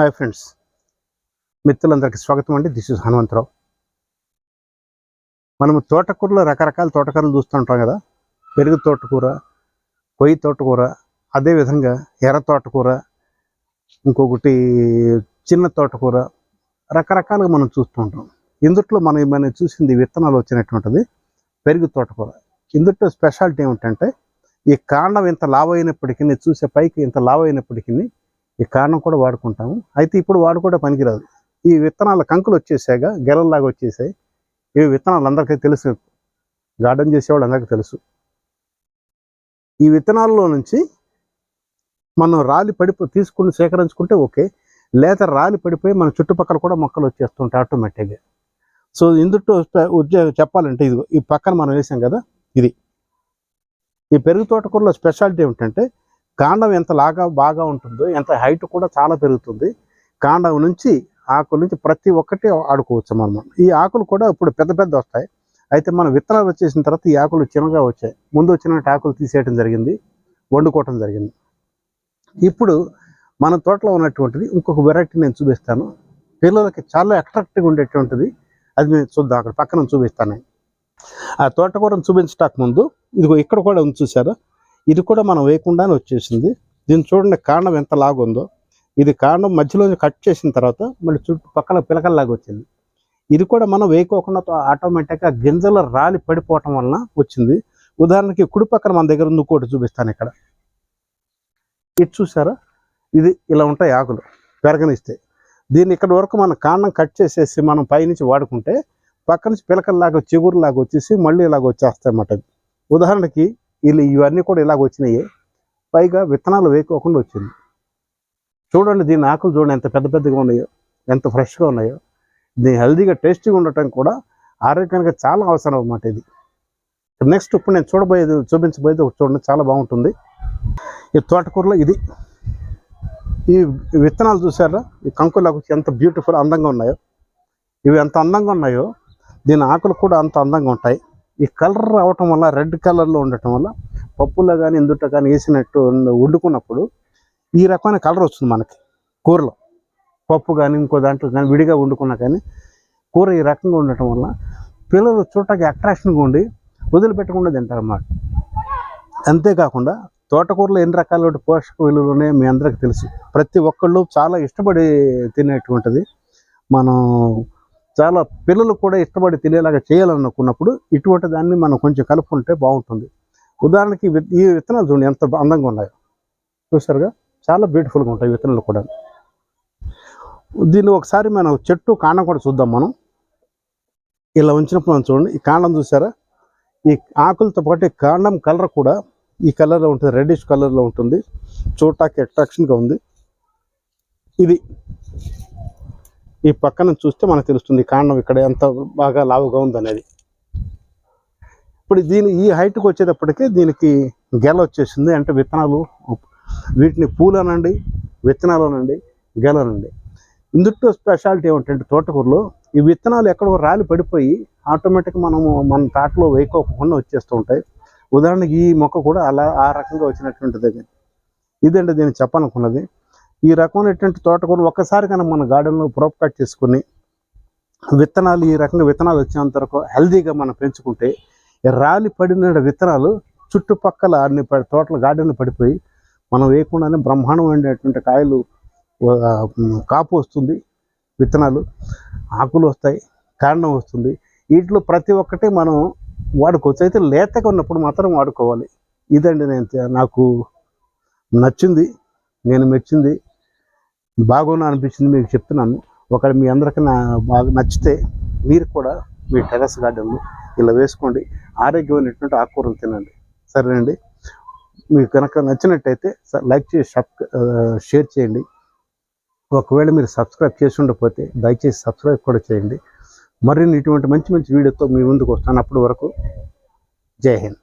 Hi friends. మిత్రులందరికీ స్వాగతం అండి. This is Hanumantharao. మనము తోటకూరలో రకరకాల తోటకూరలు చూస్తుంటాం కదా. పెరుగు తోటకూర కొయ్యి తోటకూర అదేవిధంగా ఎర్ర తోటకూర ఇంకొకటి చిన్న తోటకూర రకరకాలుగా మనం చూస్తూ ఉంటాం. ఇందుట్లో మనం మనం చూసింది విత్తనాలు వచ్చినటువంటిది పెరుగు తోటకూర. ఇందుట్లో స్పెషాలిటీ ఏమిటంటే ఈ కాండం ఇంత లావు అయినప్పటికీ చూసే పైకి ఇంత లావు అయినప్పటికీ ఈ కారణం కూడా వాడుకుంటాము. అయితే ఇప్పుడు వాడు కూడా పనికిరాదు. ఈ విత్తనాల కంకులు వచ్చేసాక గెలల్లాగా వచ్చేసాయి. ఇవి విత్తనాలు అందరికీ తెలుసు. గార్డెన్ చేసేవాళ్ళు అందరికీ తెలుసు. ఈ విత్తనాల్లో నుంచి మనం రాలి పడిపో తీసుకుని సేకరించుకుంటే ఓకే. లేత రాలి పడిపోయి మన చుట్టుపక్కల కూడా మొక్కలు వచ్చేస్తుంటాయి ఆటోమేటిక్గా. సో ఇందులో ఉద్యోగం చెప్పాలంటే ఇది ఈ పక్కన మనం వేసాం కదా ఇది. ఈ పెరుగు తోటకూరలో స్పెషాలిటీ ఏమిటంటే కాండం ఎంత లాగా బాగా ఉంటుందో ఎంత హైట్ కూడా చాలా పెరుగుతుంది. కాండం నుంచి ఆకుల నుంచి ప్రతి ఒక్కటి ఆడుకోవచ్చు మనం. ఈ ఆకులు కూడా ఇప్పుడు పెద్ద పెద్ద వస్తాయి. అయితే మనం విత్తనాలు వచ్చేసిన తర్వాత ఈ ఆకులు చిన్నగా వచ్చాయి. ముందు వచ్చినట్టు ఆకులు తీసేయటం జరిగింది. వండుకోవటం జరిగింది. ఇప్పుడు మన తోటలో ఉన్నటువంటిది ఇంకొక వెరైటీ నేను చూపిస్తాను. పిల్లలకి చాలా అట్రాక్టివ్గా ఉండేటువంటిది. అది నేను చూద్దాం అక్కడ పక్కన చూపిస్తాను. ఆ తోటకూరను చూపించటానికి ముందు ఇదిగో ఇక్కడ కూడా ఉంది చూసారా ఇది కూడా మనం వేయకుండానే వచ్చేసింది. దీన్ని చూడండి కాండం ఎంత లాగుందో ఇది కాండం మధ్యలో కట్ చేసిన తర్వాత మళ్ళీ చుట్టుపక్కల పిలకల్లాగా వచ్చింది. ఇది కూడా మనం వేయకోకుండా ఆటోమేటిక్గా గింజలు రాలి పడిపోవటం వలన వచ్చింది. ఉదాహరణకి కుడి పక్కన మన దగ్గర ఉంది ఇంకోటి చూపిస్తాను ఇక్కడ. ఇది చూసారా? ఇది ఇలా ఉంటాయి ఆకులు పెరగనిస్తే. దీన్ని ఇక్కడ వరకు మనం కాండం కట్ చేసేసి మనం పైనుంచి వాడుకుంటే పక్క నుంచి పిలకల్లాగా చిగురులాగా వచ్చేసి మళ్ళీ ఇలాగ వచ్చేస్తాయి అన్నమాట ఉదాహరణకి వీళ్ళు ఇవన్నీ కూడా ఇలాగ వచ్చినాయి. పైగా విత్తనాలు వేయకోకుండా వచ్చింది. చూడండి దీని ఆకులు చూడండి ఎంత పెద్ద పెద్దగా ఉన్నాయో ఎంత ఫ్రెష్గా ఉన్నాయో. దీని హెల్దీగా టేస్టీగా ఉండటం కూడా ఆరోగ్యానికి చాలా అవసరం అన్నమాట ఇది. నెక్స్ట్ ఇప్పుడు నేను చూడబోయేది చూపించబోయేది ఒకటి చూడండి చాలా బాగుంటుంది. ఈ తోటకూరలో ఇది. ఈ విత్తనాలు చూసారా? ఈ కంకులకు ఎంత బ్యూటిఫుల్ అందంగా ఉన్నాయో. ఇవి ఎంత అందంగా ఉన్నాయో దీని ఆకులు కూడా అంత అందంగా ఉంటాయి. ఈ కలర్ రావటం వల్ల రెడ్ కలర్లో ఉండటం వల్ల పప్పులో కానీ ఎందుట కానీ వేసినట్టు వండుకున్నప్పుడు ఈ రకమైన కలర్ వస్తుంది మనకి కూరలో. పప్పు కానీ ఇంకో దాంట్లో కానీ విడిగా వండుకున్నా కానీ కూర ఈ రకంగా ఉండటం వల్ల పిల్లలు చూడటానికి అట్రాక్షన్గా ఉండి వదిలిపెట్టకుండా తింటారు అన్నమాట అంతేకాకుండా తోటకూరలో ఎన్ని రకాల పోషక విలువలు ఉన్నాయో మీ అందరికీ తెలుసు. ప్రతి ఒక్కళ్ళు చాలా ఇష్టపడి తినేటువంటిది మనం చాలా పిల్లలు కూడా ఇష్టపడి తినేలాగా చేయాలనుకున్నప్పుడు ఇటువంటి దాన్ని మనం కొంచెం కలుపుకుంటే బాగుంటుంది. ఉదాహరణకి ఈ విత్- ఈ విత్తనాలు చూడండి ఎంత అందంగా ఉన్నాయో. చూసారుగా? చాలా బ్యూటిఫుల్గా ఉంటాయి విత్తనాలు కూడా. దీన్ని ఒకసారి మనం చెట్టు కాండం కూడా చూద్దాం మనం. ఇలా ఉంచినప్పుడు మనం చూడండి ఈ కాండం చూసారా? ఈ ఆకులతో పాటు కాండం కలర్ కూడా ఈ కలర్లో ఉంటుంది రెడ్డిష్ కలర్లో ఉంటుంది. చూడటానికి అట్రాక్షన్గా ఉంది. ఇది ఈ పక్కన చూస్తే మనకు తెలుస్తుంది కాండం ఇక్కడ ఎంత బాగా లావుగా ఉందనేది. ఇప్పుడు దీని ఈ హైట్కి వచ్చేటప్పటికి దీనికి గెల వచ్చేసింది. అంటే విత్తనాలు వీటిని పూలనండి విత్తనాలనండి గెలనండి. ఇందుట్లో స్పెషాలిటీ ఏమిటంటే తోటకూరలో ఈ విత్తనాలు ఎక్కడో రాలి పడిపోయి ఆటోమేటిక్గా మనము మన తాటలో వేయకోకుండా వచ్చేస్తూ ఉంటాయి. ఉదాహరణకి ఈ మొక్క కూడా అలా ఆ రకంగా వచ్చినటువంటిది. ఇదండి దీన్ని చెప్పాలనుకున్నది? ఈ రకమైనటువంటి తోటకూర ఒక్కసారి కనుక మన గార్డెన్లో ప్రోప్ కట్ చేసుకుని విత్తనాలు ఈ రకంగా విత్తనాలు వచ్చేంత వరకు హెల్దీగా మనం పెంచుకుంటే రాలి పడిన విత్తనాలు చుట్టుపక్కల అన్ని తోటల గార్డెన్లు పడిపోయి మనం వేయకుండానే బ్రహ్మాండమైనటువంటి కాయలు కాపు వస్తుంది విత్తనాలు ఆకులు వస్తాయి కాండం వస్తుంది. వీటిలో ప్రతి ఒక్కటి మనం వాడుకోవచ్చు. అయితే లేతగా ఉన్నప్పుడు మాత్రం వాడుకోవాలి. ఇదండి నేను నాకు నచ్చింది నేను మెచ్చింది. బాగున్నా అనిపించింది మీకు చెప్తున్నాను. ఒకవేళ మీ అందరికీ నా బాగా నచ్చితే మీరు కూడా మీ టెరస్ గార్డెన్లో ఇలా వేసుకోండి. ఆరోగ్యమైనటువంటి ఆకుకూరలు తినండి. సరేనండి? మీకు కనుక నచ్చినట్టయితే లైక్ చేసి సబ్ షేర్ చేయండి. ఒకవేళ మీరు సబ్స్క్రైబ్ చేసి ఉండకపోతే దయచేసి సబ్స్క్రైబ్ కూడా చేయండి. మరిన్ని ఇటువంటి మంచి మంచి వీడియోతో మీ ముందుకు వస్తాను. అప్పటి వరకు జై హింద్.